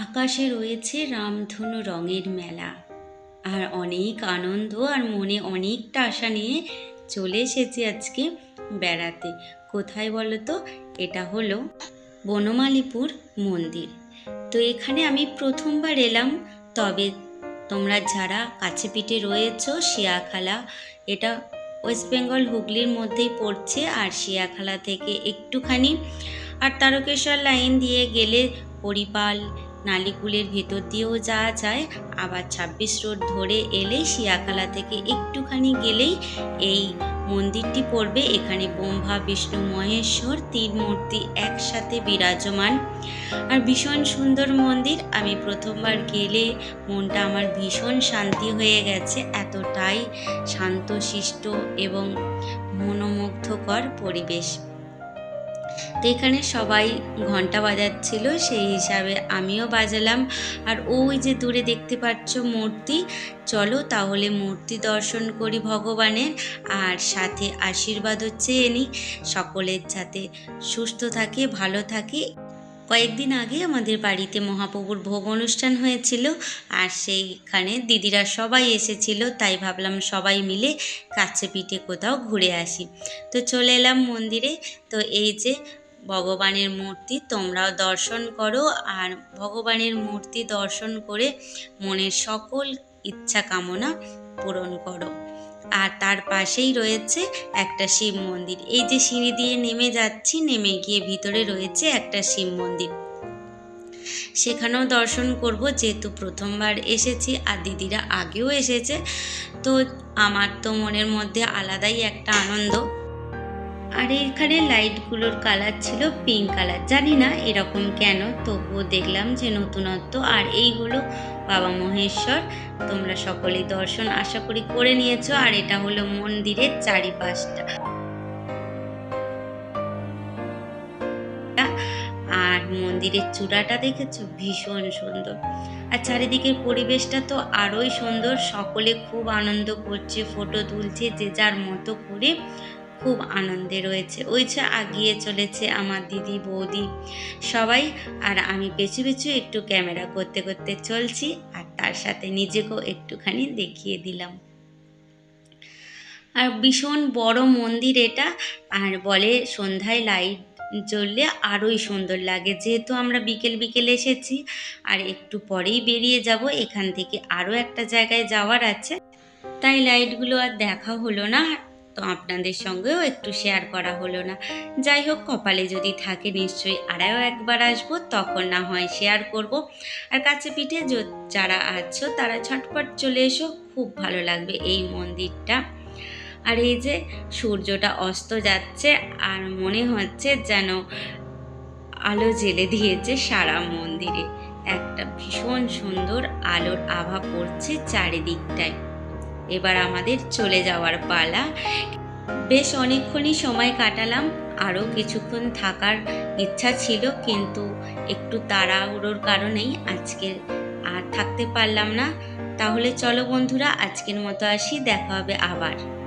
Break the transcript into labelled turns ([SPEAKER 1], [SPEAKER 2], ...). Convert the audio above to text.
[SPEAKER 1] আকাশে রয়েছে রামধনু রঙের মেলা। আর অনেক আনন্দ আর মনে অনেকটা আশা নিয়ে চলে এসেছি আজকে বেড়াতে। কোথায় বলো তো? এটা হলো বনমালীপুর মন্দির। তো এখানে আমি প্রথমবার এলাম, তবে তোমরা যারা কাছে পিঠে রয়েছো, শিয়াখালা, এটা ওয়েস্ট বেঙ্গল হুগলির মধ্যেই পড়ছে, আর শিয়াখালা থেকে একটুখানি আর তারকেশ্বর লাইন দিয়ে গেলে হরিপাল নালিকুলের ভেতর দিয়েও যাওয়া যায়। আবার ছাব্বিশ রোড ধরে এলে শিয়াখালা থেকে একটুখানি গেলেই এই মন্দিরটি পড়বে। এখানে ব্রহ্মা, বিষ্ণু, মহেশ্বর, তিন মূর্তি একসাথে বিরাজমান। আর ভীষণ সুন্দর মন্দির। আমি প্রথমবার গেলে মনটা আমার ভীষণ শান্তি হয়ে গেছে। এতটাই শান্তশিষ্ট এবং মনোমুগ্ধকর পরিবেশ। তো এখানে সবাই ঘণ্টা বাজাচ্ছিল, সেই হিসাবে আমিও বাজালাম। আর ওই যে দূরে দেখতে পাচ্ছ মূর্তি, চলো তাহলে মূর্তি দর্শন করি ভগবানের। আর সাথে আশীর্বাদও চেয়ে নিই, সকলের যাতে সুস্থ থাকে, ভালো থাকে। কয়েকদিন আগে আমাদের বাড়িতে মহাপ্রভুর ভোগ অনুষ্ঠান হয়েছিল আর সেইখানে দিদিরা সবাই এসেছিল, তাই ভাবলাম সবাই মিলে কাছে পিঠে কোথাও ঘুরে আসি। তো চলে এলাম মন্দিরে। তো এই যে ভগবানের মূর্তি, তোমরাও দর্শন করো আর ভগবানের মূর্তি দর্শন করে মনের সকল ইচ্ছা কামনা পূরণ করো। আর তার পাশেই রয়েছে একটা শিব মন্দির। এই যে সিঁড়ি দিয়ে নেমে যাচ্ছি, নেমে গিয়ে ভিতরে রয়েছে একটা শিব মন্দির। সেখানেও দর্শন করব, যেহেতু প্রথমবার এসেছি আর দিদিরা আগেও এসেছে, তো আমার তো মনের মধ্যে আলাদাই একটা আনন্দ। আর এখানে লাইটগুলোর কালার ছিল পিঙ্ক কালার জানি না এরকম কেন, তবুও দেখলাম যে নতুনত্ব। আর এই হলো বাবা মহেশ্বর, তোমরা সকলেই দর্শন আশা করি করে নিয়েছো। আর এটা হলো মন্দিরের চারিপাশটা। আর মন্দিরের চূড়াটা দেখেছ? ভীষণ সুন্দর। আর চারিদিকের পরিবেশটা তো আরোই সুন্দর। সকলে খুব আনন্দ করছে ফটো তুলছে, যে যার মতো করে। খুব আনন্দে রয়েছে। ওই যে আগিয়ে চলেছে আমার দিদি, বৌদি সবাই। আর আমি পেছু পেছু একটু ক্যামেরা করতে করতে চলছি আর তার সাথে নিজেকেও একটুখানি দেখিয়ে দিলাম। আর ভীষণ বড় মন্দির এটা। আর বলে সন্ধ্যায় লাইট জ্বললে আরোই সুন্দর লাগে। যেহেতু আমরা বিকেল বিকেল এসেছি, আর একটু পরেই বেরিয়ে যাব। এখান থেকে আরও একটা জায়গায় যাওয়ার আছে। তাই লাইটগুলো আর দেখা হলো না। তো আপনাদের সঙ্গেও একটু শেয়ার করা হলো না। যাই হোক, কপালে যদি থাকে নিশ্চয়ই আরও একবার আসব, তখন না হয় শেয়ার করব। আর কাছে পিঠে যারা আছো, তারা ঝটপট চলে এসো, খুব ভালো লাগবে এই মন্দিরটা। আর এই যে সূর্যটা অস্ত যাচ্ছে, আর মনে হচ্ছে যেন আলো জেলে দিয়েছে সারা মন্দিরে। একটা ভীষণ সুন্দর আলোর আভা পড়ছে চারিদিকটায়। এবার আমাদের চলে যাওয়ার পালা। বেশ অনেকক্ষণই সময় কাটালাম, আরও কিছুক্ষণ থাকার ইচ্ছা ছিল, কিন্তু একটু তাড়াহুড়োর কারণেই আজকে আর থাকতে পারলাম না। তাহলে চলো বন্ধুরা, আজকের মতো আসি, দেখা হবে আবার।